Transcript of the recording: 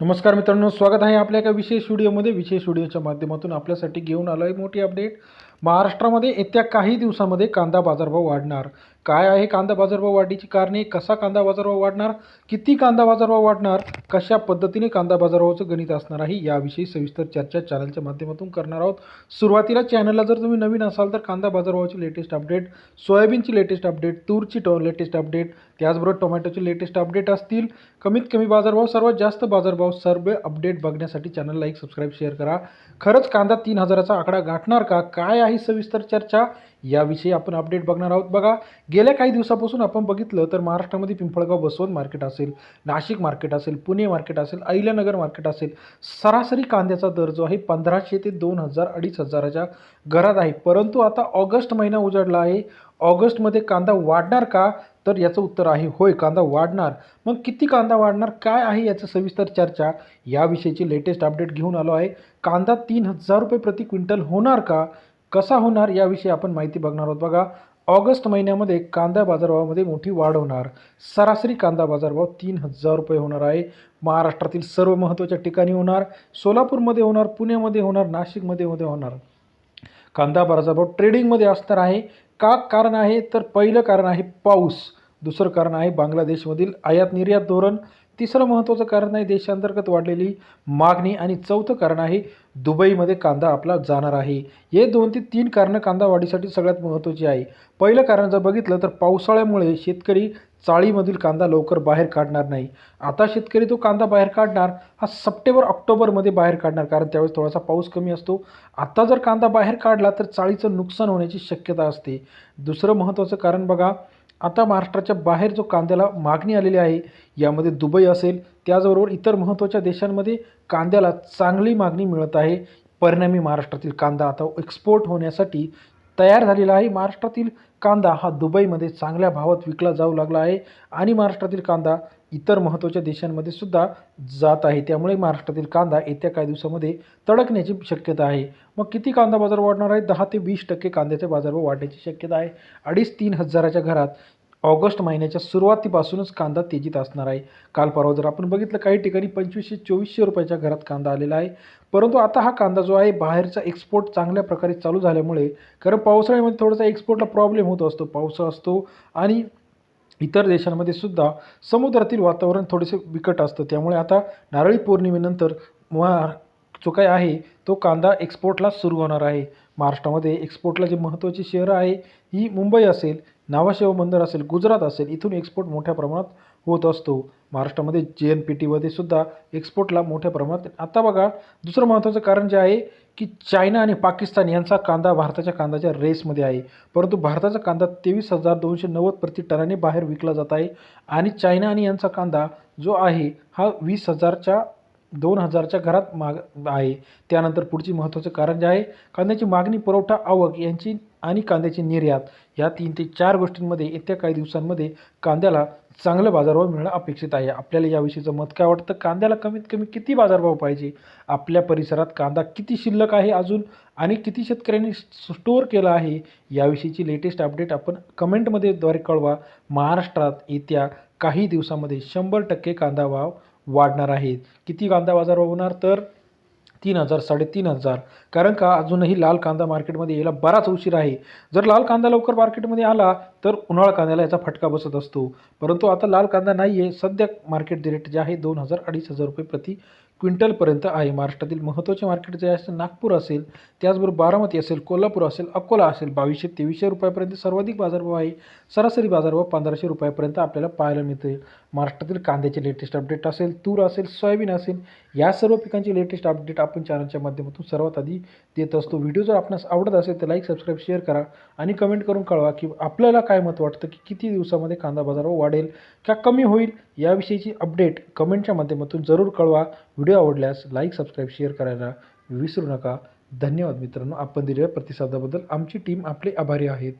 नमस्कार मित्रांनो स्वागत आहे आपल्या एका विशेष व्हिडिओमध्ये. विशेष व्हिडिओच्या माध्यमातून आपल्यासाठी घेऊन आलो आहे मोठी अपडेट. महाराष्ट्रामध्ये येत्या काही दिवसामध्ये कांदा बाजारभाव वाढणार. काय आहे कांदा बाजारभाव वाढीची कारणे? कसा कांदा बाजारभाव वाढणार? किती कांदा बाजारभाव वाढणार? कशा पद्धतीने कांदा बाजारभावाचं गणित असणार आहे? याविषयी सविस्तर चर्चा चॅनलच्या माध्यमातून करणार आहोत. सुरुवातीला चॅनलला जर तुम्ही नवीन असाल तर कांदा बाजारभावाची लेटेस्ट अपडेट सोयाबीनची लेटेस्ट अपडेट तूरची टो लेटेस्ट अपडेट त्याचबरोबर टोमॅटोचे लेटेस्ट अपडेट असतील. कमीत कमी बाजारभाव सर्वात जास्त बाजारभाव सर्व अपडेट बघण्यासाठी चॅनलला एक सबस्क्राईब शेअर करा. खरंच कांदा तीन हजाराचा आकडा गाठणार का? काय आहे सविस्तर चर्चा? याविषयी आपण अपडेट बघणार आहोत. बघा गेल्या काही दिवसापासून आपण बघितलं तर महाराष्ट्रामध्ये पिंपळगाव बसवंत मार्केट असेल नाशिक मार्केट असेल पुणे मार्केट असेल अहिल्यानगर मार्केट असेल सरासरी कांद्याचा दर जो आहे पंधराशे ते दोन हजार अडीच हजाराच्या घरात आहे. परंतु आता ऑगस्ट महिना उजाडला आहे. ऑगस्टमध्ये कांदा वाढणार का? तर याचं उत्तर आहे होय कांदा वाढणार. मग किती कांदा वाढणार? काय आहे याचं सविस्तर चर्चा? याविषयीची लेटेस्ट अपडेट घेऊन आलो आहे. कांदा तीन हजार रुपये प्रति क्विंटल होणार का? कसा होणार याविषयी आपण माहिती बघणार आहोत. बघा ऑगस्ट महिन्यामध्ये कांदा बाजारभावामध्ये मोठी वाढ होणार. सरासरी कांदा बाजारभाव तीन हजार रुपये होणार आहे. महाराष्ट्रातील सर्व महत्त्वाच्या ठिकाणी होणार. सोलापूरमध्ये होणार पुण्यामध्ये होणार नाशिकमध्ये मध्ये होणार. कांदा बाजारभाव ट्रेडिंगमध्ये असणार आहे. का कारण आहे? तर पहिलं कारण आहे पाऊस. दुसरं कारण आहे बांगलादेशमधील आयात निर्यात धोरण. तिसरं महत्त्वाचं कारण आहे देशांतर्गत वाढलेली मागणी. आणि चौथं कारण आहे दुबईमध्ये कांदा आपला जाणार आहे. हे दोन ते तीन कारणं कांदा वाढीसाठी सगळ्यात महत्त्वाची आहे. पहिलं कारण जर बघितलं तर पावसाळ्यामुळे शेतकरी चाळीमधील कांदा लवकर बाहेर काढणार नाही. आता शेतकरी तो कांदा बाहेर काढणार हा सप्टेंबर ऑक्टोबरमध्ये बाहेर काढणार. कारण त्यावेळेस थोडासा पाऊस कमी असतो. आता जर कांदा बाहेर काढला तर चाळीचं नुकसान होण्याची शक्यता असते. दुसरं महत्त्वाचं कारण बघा आता महाराष्ट्राच्या बाहेर जो कांद्याला मागणी आलेली आहे यामध्ये दुबई असेल त्याचबरोबर इतर महत्त्वाच्या देशांमध्ये कांद्याला चांगली मागणी मिळत आहे. परिणामी महाराष्ट्रातील कांदा आता एक्सपोर्ट होण्यासाठी तयार झालेला आहे. महाराष्ट्रातील कांदा हा दुबईमध्ये चांगल्या भावात विकला जाऊ लागला आहे आणि महाराष्ट्रातील कांदा इतर महत्त्वाच्या देशांमध्ये सुद्धा जात आहे. त्यामुळे महाराष्ट्रातील कांदा येत्या काही दिवसामध्ये तडकण्याची शक्यता आहे. मग किती कांदा बाजार वाढणार आहे? दहा ते वीस टक्के कांद्याचे बाजारभाव वाढण्याची शक्यता आहे. अडीच तीन हजाराच्या घरात ऑगस्ट महिन्याच्या सुरुवातीपासूनच कांदा तेजीत असणार आहे. काल परवा जर आपण बघितलं काही ठिकाणी पंचवीसशे चोवीसशे रुपयाच्या घरात कांदा आलेला आहे. परंतु आता हा कांदा जो आहे बाहेरचा एक्सपोर्ट चांगल्या प्रकारे चालू झाल्यामुळे कारण पावसाळ्यामध्ये थोडासा एक्सपोर्टला प्रॉब्लेम होत असतो पाऊस असतो आणि इतर देशांमध्ये सुद्धा समुद्रातील वातावरण थोडेसे बिकट असतं. त्यामुळे आता नारळी पौर्णिमेनंतर महा जो काय आहे तो कांदा एक्सपोर्टला सुरू होणार आहे. महाराष्ट्रामध्ये एक्सपोर्टला जे महत्त्वाची शहरं आहे ही मुंबई असेल नावाशेव बंदर असेल गुजरात असेल इथून एक्सपोर्ट मोठ्या प्रमाणात होत असतो. महाराष्ट्रामध्ये जे एन पी टीमध्ये सुद्धा एक्सपोर्टला मोठ्या प्रमाणात आता बघा दुसरं महत्त्वाचं कारण जे आहे की चायना आणि पाकिस्तान यांचा कांदा भारताच्या कांद्याच्या रेसमध्ये आहे. परंतु भारताचा कांदा तेवीस हजार दोनशे नव्वद प्रति टनाने बाहेर विकला जात आहे आणि चायना आणि यांचा कांदा जो आहे हा वीस हजारच्या दोन हजारच्या घरात माग आहे. त्यानंतर पुढची महत्त्वाचं कारण जे आहे कांद्याची मागणी पुरवठा आवक यांची आणि कांद्याची निर्यात या तीन ते चार गोष्टींमध्ये येत्या काही दिवसांमध्ये कांद्याला चांगलं बाजारभाव मिळणं अपेक्षित आहे. आपल्याला याविषयीचं मत काय वाटतं? कांद्याला कमीत कमी किती बाजारभाव पाहिजे? आपल्या परिसरात कांदा किती शिल्लक आहे अजून? आणि किती शेतकऱ्यांनी स्टोअर केला आहे? याविषयीची लेटेस्ट अपडेट आपण कमेंटमध्ये द्वारे कळवा. महाराष्ट्रात येत्या काही दिवसामध्ये शंभर टक्के कांदा भाव वाढणार आहेत किती कांदा बाजारभाव होणार? तर तीन हजार साडेतीन हजार. कारण का अजूनही लाल कांदा मार्केटमध्ये यायला बराच उशीर आहे. जर लाल कांदा लवकर मार्केटमध्ये आला तर उन्हाळा कांद्याला याचा फटका बसत असतो. परंतु आता लाल कांदा नाही आहे सध्या मार्केट रेट जे आहे दोन हजार अडीच हजार रुपये प्रति क्विंटलपर्यंत आहे. महाराष्ट्रातील महत्त्वाचे मार्केट जे असेल नागपूर असेल त्याचबरोबर बारामती असेल कोल्हापूर असेल अकोला असेल बावीसशे तेवीसशे रुपयापर्यंत सर्वाधिक बाजारभाव आहे. सरासरी बाजारभाव पंधराशे रुपयापर्यंत आपल्याला पाहायला मिळते महाराष्ट्रातील कांद्याचे लेटेस्ट अपडेट असेल तूर असेल सोयाबीन असेल या सर्व पिकांची लेटेस्ट अपडेट आपण चॅनलच्या माध्यमातून सर्वात आधी देत असतो. व्हिडिओ जर आपणास आवडत असेल तर लाईक सबस्क्राईब शेअर करा आणि कमेंट करून कळवा की आपल्याला काय मत वाटतं की किती दिवसामध्ये कांदा बाजारभाव वाढेल का कमी होईल याविषयीची अपडेट कमेंटच्या माध्यमातून जरूर कळवा. व्हिडिओ आवडल्यास लाईक सबस्क्राईब शेअर करायला विसरू नका. धन्यवाद मित्रांनो. आपण दिलेल्या प्रतिसादाबद्दल आमची टीम आपले आभारी आहेत